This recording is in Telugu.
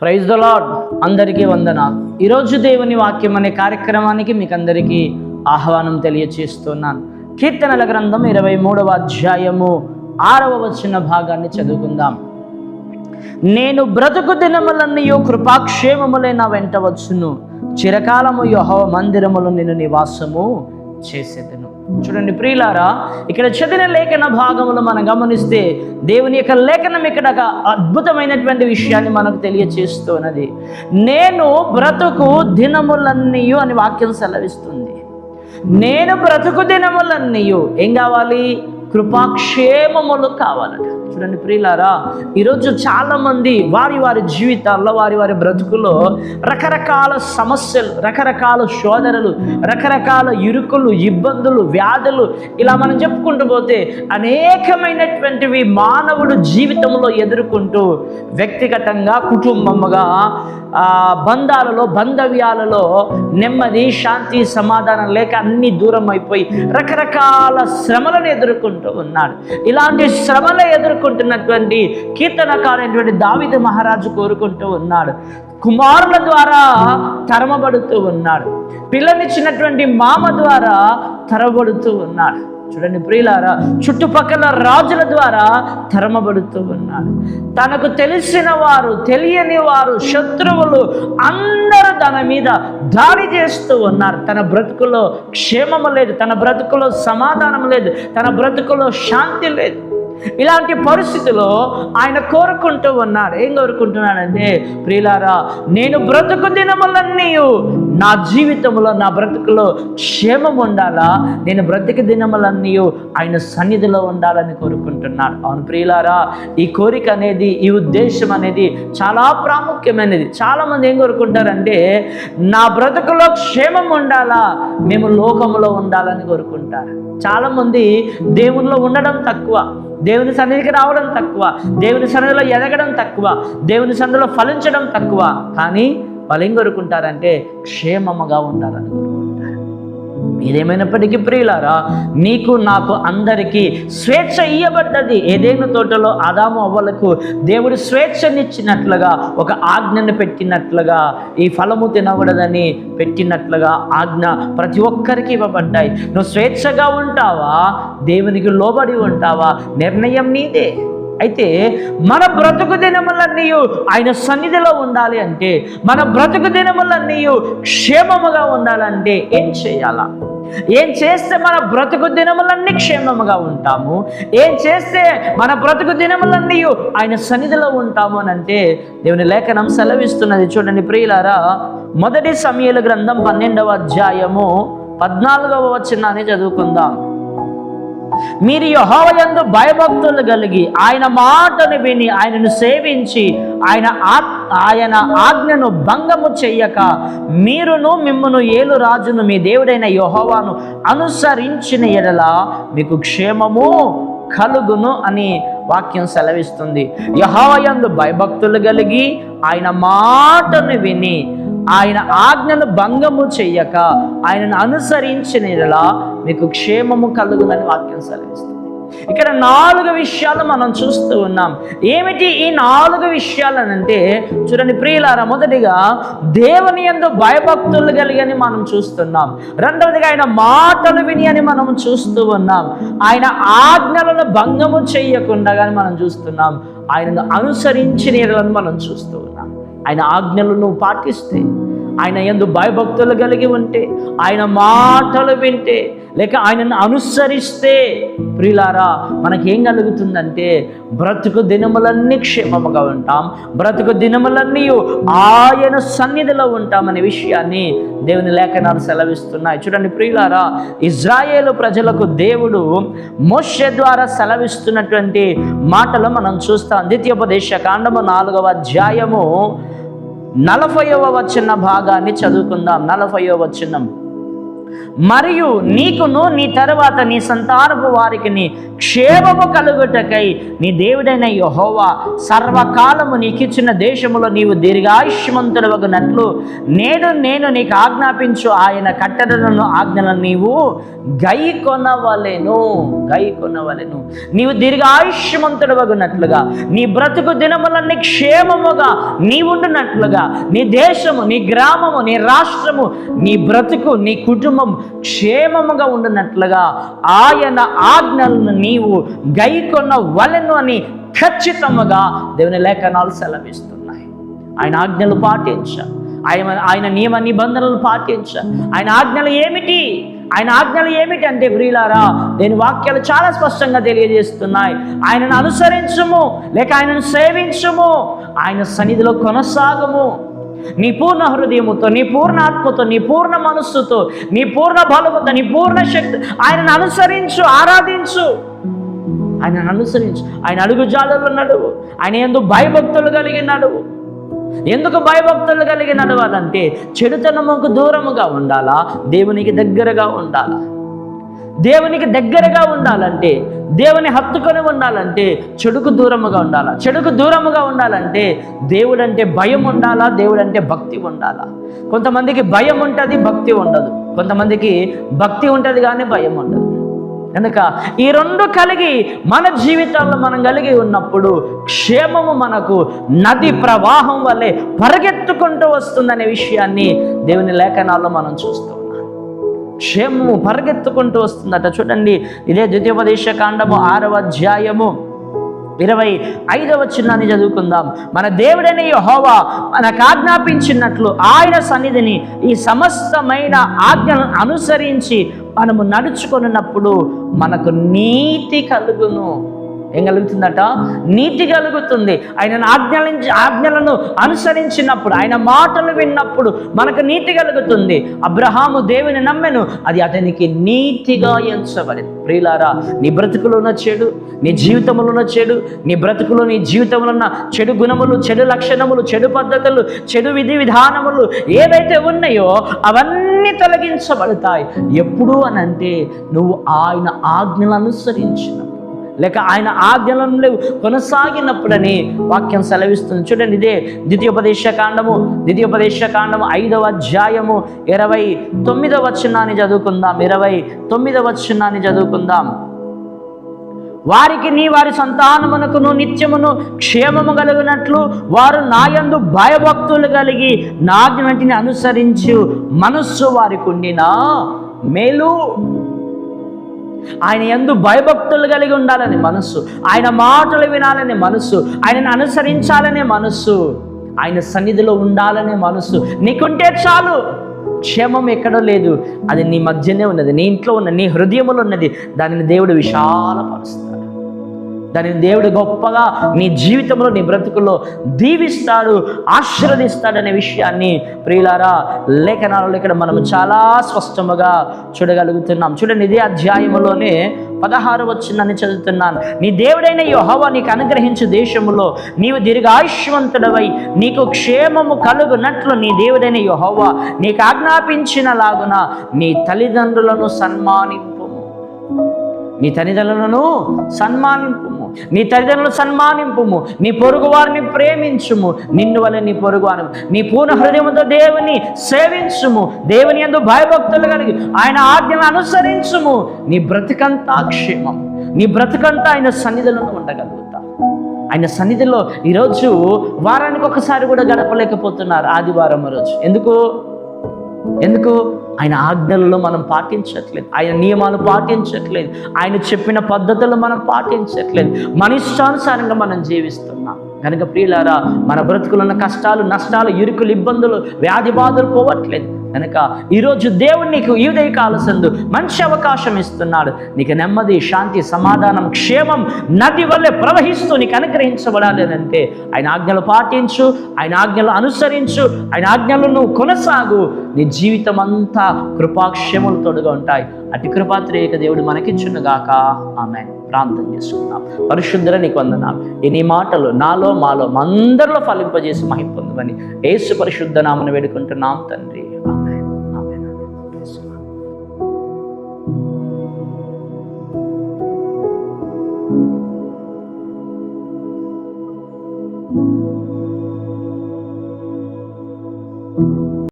ప్రైజ్ ద లాడ్ అందరికీ వందనాలు. ఈరోజు దేవుని వాక్యం అనే కార్యక్రమానికి మీకు అందరికీ ఆహ్వానం తెలియచేస్తున్నాను. కీర్తనల గ్రంథం ఇరవై మూడవ అధ్యాయము ఆరవ వచ్చిన భాగాన్ని చదువుకుందాం. నేను బ్రతుకు దినములన్నయో కృపాక్షేమములే నా వెంట వచ్చును. చిరకాలము యెహోవా మందిరములు నేను నివాసము చేసేదను. చూడండి ప్రియులారా ఇక్కడ చదివిన లేఖన భాగములు మనం గమనిస్తే దేవుని యొక్క లేఖనం ఇక్కడ ఒక అద్భుతమైనటువంటి విషయాన్ని మనకు తెలియచేస్తున్నది. నేను బ్రతుకు దినములన్నీయు అని వాక్యం సెలవిస్తుంది. నేను బ్రతుకు దినములన్నీయు. ఏం కావాలి? కృపాక్షేమములు కావాలట. చూడండి ప్రియులారా ఈరోజు చాలామంది వారి వారి జీవితాల్లో వారి వారి బ్రతుకులో రకరకాల సమస్యలు రకరకాల శోధనలు రకరకాల ఇరుకులు ఇబ్బందులు వ్యాధులు ఇలా మనం చెప్పుకుంటూ పోతే అనేకమైనటువంటివి మానవుడు జీవితంలో ఎదుర్కొంటూ వ్యక్తిగతంగా కుటుంబముగా బంధాలలో బంధవ్యాలలో నెమ్మది శాంతి సమాధానం లేక అన్ని దూరం అయిపోయి రకరకాల శ్రమలను ఎదుర్కొంటూ ఉన్నాడు. ఇలాంటి శ్రమలు ఎదుర్కొంటున్నటువంటి కీర్తనకారైనటువంటి దావిద మహారాజు కోరుకుంటూ ఉన్నాడు. కుమారుల ద్వారా తరమబడుతూ ఉన్నాడు. పిల్లనిచ్చినటువంటి మామ ద్వారా తరబడుతూ ఉన్నాడు. చూడండి ప్రియులారా చుట్టుపక్కల రాజుల ద్వారా తరమబడుతూ ఉన్నాడు. తనకు తెలిసిన వారు తెలియని వారు శత్రువులు అందరూ తన మీద దాడి చేస్తూ ఉన్నారు. తన బ్రతుకులో క్షేమము లేదు తన బ్రతుకులో సమాధానం లేదు తన బ్రతుకులో శాంతి లేదు. ఇలాంటి పరిస్థితిలో ఆయన కోరుకుంటూ ఉన్నాడు ఏం కోరుకుంటున్నాడంటే ప్రియులారా నేను బ్రతుకు దినములన్నీ నా జీవితంలో నా బ్రతుకులో క్షేమం ఉండాలా? నేను బ్రతికి దినములన్నీ ఆయన సన్నిధిలో ఉండాలని కోరుకుంటున్నాడు. అవును ప్రియులారా ఈ కోరిక అనేది ఈ ఉద్దేశం అనేది చాలా ప్రాముఖ్యమైనది. చాలామంది ఏం కోరుకుంటారంటే నా బ్రతుకులో క్షేమం ఉండాలా? మేము లోకములో ఉండాలని కోరుకుంటారు. చాలామంది దేవునిలో ఉండడం తక్కువ. దేవుని సన్నిధికి రావడం తక్కువ దేవుని సన్నిధిలో ఎదగడం తక్కువ దేవుని సన్నిధిలో ఫలించడం తక్కువ. కానీ వాళ్ళు ఏం కోరుకుంటారంటే క్షేమముగా ఉండాలని కోరుకుంటారు ఏదేమైనప్పటికీ ప్రియులారా నీకు నాకు అందరికీ స్వేచ్ఛ ఇయ్యబడ్డది. ఏదైనా తోటలో ఆదాము అవ్వలకు దేవుడు స్వేచ్ఛనిచ్చినట్లుగా ఒక ఆజ్ఞను పెట్టినట్లుగా ఈ ఫలము తినకూడదని పెట్టినట్లుగా ఆజ్ఞ ప్రతి ఒక్కరికి ఇవ్వబడ్డాయి. నువ్వు స్వేచ్ఛగా ఉంటావా? దేవునికి లోబడి ఉంటావా? నిర్ణయం నీదే. అయితే మన బ్రతుకు దినములన్నీ ఆయన సన్నిధిలో ఉండాలి అంటే మన బ్రతుకు దినములన్నీ క్షేమముగా ఉండాలంటే ఏం చేయాలా? ఏం చేస్తే మన బ్రతుకు దినములన్నీ క్షేమముగా ఉంటాము? ఏం చేస్తే మన బ్రతుకు దినములన్నీ ఆయన సన్నిధిలో ఉంటాము అని అంటే దేవుని లేఖనం సెలవిస్తున్నది చూడండి ప్రియులారా. మొదటి సమయాల గ్రంథం పన్నెండవ అధ్యాయము పద్నాలుగవ వచ్చిందని చదువుకుందాం. మీరు యహోవయందు భయభక్తులు కలిగి ఆయన మాటను విని ఆయనను సేవించి ఆయన ఆత్ ఆయన ఆజ్ఞను భంగము చెయ్యక మీరును మిమ్మను ఏలు రాజును మీ దేవుడైన యహోవాను అనుసరించిన ఎడల మీకు క్షేమము కలుగును అని వాక్యం సెలవిస్తుంది. యహోవయందు భయభక్తులు కలిగి ఆయన మాటను విని ఆయన ఆజ్ఞను భంగము చెయ్యక ఆయనను అనుసరించిన మీకు క్షేమము కలుగునని వాక్యం సెలవిస్తుంది. ఇక్కడ నాలుగు విషయాలు మనం చూస్తూ ఉన్నాం. ఏమిటి ఈ నాలుగు విషయాలనంటే చూడండి ప్రియులారా మొదటిగా దేవుని ఎందు భయభక్తులు కలిగని మనం చూస్తున్నాం. రెండవదిగా ఆయన మాటలు విని అని మనం చూస్తూ ఉన్నాం. ఆయన ఆజ్ఞలను భంగము చెయ్యకుండా కానీ మనం చూస్తున్నాం. ఆయనను అనుసరించిన మనం చూస్తూ ఉన్నాం. ఆయన ఆజ్ఞలను పాటిస్తే ఆయన ఎందు భయభక్తులు కలిగి ఉంటే ఆయన మాటలు వింటే లేక ఆయనను అనుసరిస్తే ప్రియులారా మనకేం కలుగుతుందంటే బ్రతుకు దినములన్నీ క్షేమముగా ఉంటాం బ్రతుకు దినములన్నీ ఆయన సన్నిధిలో ఉంటామనే విషయాన్ని దేవుని లేఖనాలు సెలవిస్తున్నాయి. చూడండి ప్రియులారా ఇజ్రాయేల్ ప్రజలకు దేవుడు మోష్య ద్వారా సెలవిస్తున్నటువంటి మాటలు మనం చూస్తాం. ద్వితీయోపదేశ కాండము నాలుగవ అధ్యాయము నలభైవ వచన భాగాన్ని చదువుకుందాం. నలభైవ వచనం. మరియు నీకును నీ తరువాత నీ సంతానపు వారికి నీ క్షేమము కలుగుటకై నీ దేవుడైన యహోవా సర్వకాలము నీకిచ్చిన దేశములో నీవు దీర్ఘాయుష్మంతుడవగునట్లు నేను నేను నీకు ఆజ్ఞాపించు ఆయన కట్టడలను ఆజ్ఞలను నీవు గై కొనవలెను గై కొనవలెను నీవు దీర్ఘాయుష్మంతుడవగునట్లుగా నీ బ్రతుకు దినములన్నీ క్షేమముగా నీవుండునట్లుగా నీ దేశము నీ గ్రామము నీ రాష్ట్రము నీ బ్రతుకు నీ కుటుంబం క్షేమముగా ఉండినట్లుగా ఆయన ఆజ్ఞలను నీవు గైకొన్న వలెను అని ఖచ్చితముగా దేవుని లేఖనాలు సెలవిస్తున్నాయి. ఆయన ఆజ్ఞలు పాటించ. ఆయన ఆయన నియమ నిబంధనలు పాటించ. ఆయన ఆజ్ఞలు ఏమిటి? ఆయన ఆజ్ఞలు ఏమిటి అంటే ప్రియులారా దేని వాక్యాలు చాలా స్పష్టంగా తెలియజేస్తున్నాయి. ఆయనను అనుసరించము లేక ఆయనను సేవించము ఆయన సన్నిధిలో కొనసాగము. నీ పూర్ణ హృదయముతో నీ పూర్ణ ఆత్మతో నీ పూర్ణ మనస్సుతో నీ పూర్ణ బలముతో నీ పూర్ణ శక్తి. ఆయనను అనుసరించు ఆరాధించు. ఆయనను అనుసరించు. ఆయన అడుగు జాడల్లో నడువు. ఆయన ఎందుకు భయభక్తులు కలిగి నడువు. ఎందుకు భయభక్తులు కలిగి నడవాలంటే చెడుతనముకు దూరముగా ఉండాలా? దేవునికి దగ్గరగా ఉండాలా? దేవునికి దగ్గరగా ఉండాలంటే దేవుని హత్తుకొని ఉండాలంటే చెడుకు దూరముగా ఉండాలా? చెడుకు దూరముగా ఉండాలంటే దేవుడంటే భయం ఉండాలా? దేవుడంటే భక్తి ఉండాలా? కొంతమందికి భయం ఉంటుంది భక్తి ఉండదు. కొంతమందికి భక్తి ఉంటుంది కానీ భయం ఉండదు. కనుక ఈ రెండు కలిగి మన జీవితాల్లో మనం కలిగి ఉన్నప్పుడు క్షేమము మనకు నది ప్రవాహం వల్లే పరిగెత్తుకుంటూ వస్తుందనే విషయాన్ని దేవుని లేఖనాల్లో మనం చూస్తాం. క్షేమము పరిగెత్తుకుంటూ వస్తుందట. చూడండి ఇదే ద్వితీయోపదేశ కాండము ఆరవ అధ్యాయము ఇరవై ఐదవ చిన్నాన్ని చదువుకుందాం. మన దేవుడైన యెహోవా మనకు ఆజ్ఞాపించినట్లు ఆయన సన్నిధిని ఈ సమస్తమైన ఆజ్ఞలను అనుసరించి మనము నడుచుకున్నప్పుడు మనకు నీతి కలుగును. ఏం కలుగుతుందట? నీతి కలుగుతుంది. ఆయన ఆజ్ఞలించి ఆజ్ఞలను అనుసరించినప్పుడు ఆయన మాటలు విన్నప్పుడు మనకు నీతి కలుగుతుంది. అబ్రహాము దేవుని నమ్మెను. అది అతనికి నీతిగా ఎంచబడి ప్రియులారా నీ బ్రతుకులో ఉన్న చెడు నీ జీవితంలో ఉన్న చెడు నీ బ్రతుకులో నీ జీవితంలో ఉన్న చెడు గుణములు చెడు లక్షణములు చెడు పద్ధతులు చెడు విధి విధానములు ఏవైతే ఉన్నాయో అవన్నీ తొలగించబడతాయి. ఎప్పుడు అని అంటే నువ్వు ఆయన ఆజ్ఞలు అనుసరించినావు లేక ఆయన ఆజ్ఞలను కొనసాగినప్పుడని వాక్యం సెలవిస్తుంది. చూడండి ఇదే ద్వితీయోపదేశ కాండము ద్వితీయోపదేశ కాండము ఐదవ అధ్యాయము ఇరవై తొమ్మిదవ వచనాన్ని చదువుకుందాం. ఇరవై తొమ్మిదవ వచనాన్ని చదువుకుందాం. వారికి నీ వారి సంతానమునకును నిత్యమును క్షేమము కలుగునట్లు వారు నాయందు భయభక్తులు కలిగి నాజ్ఞటిని అనుసరించు మనస్సు వారికి ఉండిన మేలు. ఆయన ఎందు భయభక్తులు కలిగి ఉండాలని మనస్సు. ఆయన మాటలు వినాలనే మనస్సు. ఆయనను అనుసరించాలనే మనస్సు. ఆయన సన్నిధిలో ఉండాలనే మనస్సు. నీకుంటే చాలు. క్షేమం ఎక్కడో లేదు. అది నీ మధ్యనే ఉన్నది. నీ ఇంట్లో ఉన్నది నీ హృదయంలో ఉన్నది. దానిని దేవుడు విశాలపరుస్తాడు. దానిని దేవుడు గొప్పగా నీ జీవితంలో నీ బ్రతుకుల్లో దీవిస్తాడు ఆశీర్వదిస్తాడనే విషయాన్ని ప్రియులారా లేఖనాలలో ఇక్కడ మనం చాలా స్పష్టముగా చూడగలుగుతున్నాం. చూడండి ఇదే అధ్యాయంలోనే పదహారు వచ్చిందని చదువుతున్నాను. నీ దేవుడైన యోహవ నీకు అనుగ్రహించు దేశములో నీవు దీర్ఘాయుష్వంతుడవై నీకు క్షేమము కలుగునట్లు నీ దేవుడైన యోహవ నీకు ఆజ్ఞాపించిన లాగున నీ తల్లిదండ్రులను సన్మానింపు. నీ తల్లిదండ్రులను సన్మానింపు. నీ తల్లిదండ్రులను సన్మానింపుము. నీ పొరుగు వారిని ప్రేమించుము. నిన్ను వల్ల నీ పొరుగు అను నీ పూర్ణ హృదయంతో దేవుని సేవించుము. దేవుని ఎందు భయభక్తులు కలిగి ఆయన ఆజ్ఞను అనుసరించుము. నీ బ్రతికంతా క్షేమం. నీ బ్రతికంతా ఆయన సన్నిధిలో ఉండగలుగుతా. ఆయన సన్నిధిలో ఈరోజు వారానికి ఒకసారి కూడా గడపలేకపోతున్నారు ఆదివారం రోజు. ఎందుకు? ఎందుకు? ఆయన ఆజ్ఞలలో మనం పాటించట్లేదు. ఆయన నియమాలు పాటించట్లేదు. ఆయన చెప్పిన పద్ధతులు మనం పాటించట్లేదు. మన ఇష్టానుసారంగా మనం జీవిస్తున్నాం. కనుక ప్రియులారా మన బ్రతుకులు ఉన్న కష్టాలు నష్టాలు ఇరుకులు ఇబ్బందులు వ్యాధి బాధలు పోవట్లేదు. కనుక ఈరోజు దేవుడు నీకు ఈ ఉదయ కాలసందు మంచి అవకాశం ఇస్తున్నాడు. నీకు నెమ్మది శాంతి సమాధానం క్షేమం నది వల్లే ప్రవహిస్తూ నీకు అనుగ్రహించబడాలి అని అంటే ఆయన ఆజ్ఞలు పాటించు ఆయన ఆజ్ఞలు అనుసరించు ఆయన ఆజ్ఞలు నువ్వు కొనసాగు. నీ జీవితం అంతా కృపాక్షేమలు తోడుగా ఉంటాయి. అటు కృపాత్రేయక దేవుడు మనకిచ్చునుగాక. ఆమె ప్రార్థన చేసుకుందాం. పరిశుద్ధర నీకు వందనాలు. ఎన్ని నీ మాటలు నాలో మాలో అందరిలో ఫలింపజేసి మహిం పొందమని ఏసు పరిశుద్ధ నామను వేడుకుంటున్నాం తండ్రి.